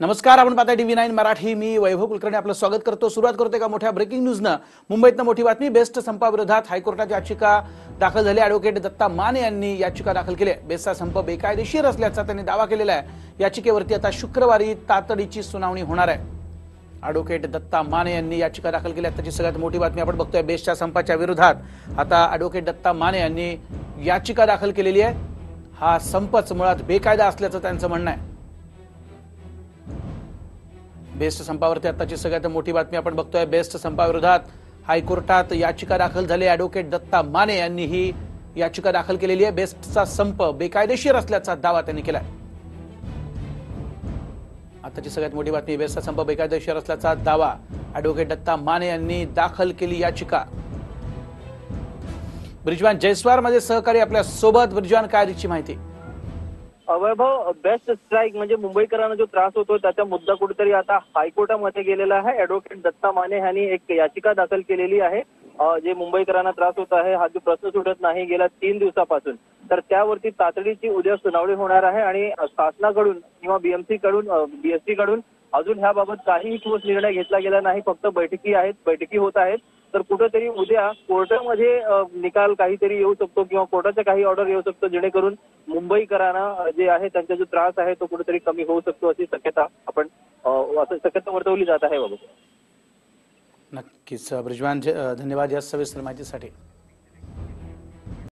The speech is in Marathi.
नमस्कार आपण पाहता टीव्ही नाईन मराठी. मी वैभव कुलकर्णी आपलं स्वागत करतो. सुरुवात करतो एका मोठ्या ब्रेकिंग न्यूजनं मुंबईतनं मोठी बातमी बेस्ट संपाविरोधात हायकोर्टात याचिका दाखल झाली. ॲडव्होकेट दत्ता माने यांनी याचिका दाखल केली. आहे. बेस्टचा संप बेकायदेशीर असल्याचा त्यांनी दावा केलेला आहे. याचिकेवरती आता शुक्रवारी तातडीची सुनावणी होणार आहे. ॲडव्होकेट दत्ता माने यांनी याचिका दाखल केली. आहे त्याची सगळ्यात मोठी बातमी आपण बघतोय बेस्टच्या संपाच्या विरोधात. आता ॲडव्होकेट दत्ता माने यांनी याचिका दाखल केलेली आहे. हा संपच मुळात बेकायदा असल्याचं त्यांचं म्हणणं आहे. बेस्ट संपावरती आताची सगळ्यात मोठी बातमी आपण बघतोय. बेस्ट संपाविरोधात हायकोर्टात याचिका दाखल झाली. ॲडव्होकेट दत्ता माने यांनी ही याचिका दाखल केलेली आहे. बेस्टचा संप बेकायदेशीर असल्याचा दावा त्यांनी केलाय. आताची सगळ्यात मोठी बातमी बेस्टचा संप बेकायदेशीर असल्याचा दावा ॲडव्होकेट दत्ता माने यांनी दाखल केली याचिका. ब्रिजवान जयस्वारमध्ये सहकारी आपल्यासोबत ब्रिजवान काय अधिकची माहिती? वैभव बेस्ट स्ट्राईक म्हणजे मुंबईकरांना जो त्रास होतो त्याचा मुद्दा कुठेतरी आता हायकोर्टामध्ये गेलेला आहे. ऍडव्होकेट दत्ता माने यांनी एक याचिका दाखल केलेली आहे. जे मुंबईकरांना त्रास होत आहे हा जो प्रश्न सुटत नाही गेल्या तीन दिवसापासून. तर त्यावरती तातडीची उद्या सुनावणी होणार आहे आणि शासनाकडून किंवा बीएमसी कडून बीएससी कडून अजून ह्याबाबत काहीही ठोस निर्णय घेतला गेला नाही. फक्त बैठकी आहेत बैठकी होत आहेत. तर कुठेतरी उद्या कोर्टामध्ये निकाल काहीतरी येऊ शकतो किंवा कोर्टाचा काही ऑर्डर येऊ शकतो जेणेकरून मुंबईकरांना जे आहे त्यांचा जो त्रास आहे तो कुठेतरी कमी होऊ शकतो अशी शक्यता आपण असं शक्यता वर्तवली जात आहे बाबा. नक्कीच ब्रिजवान धन्यवाद या सविस्तर माहितीसाठी.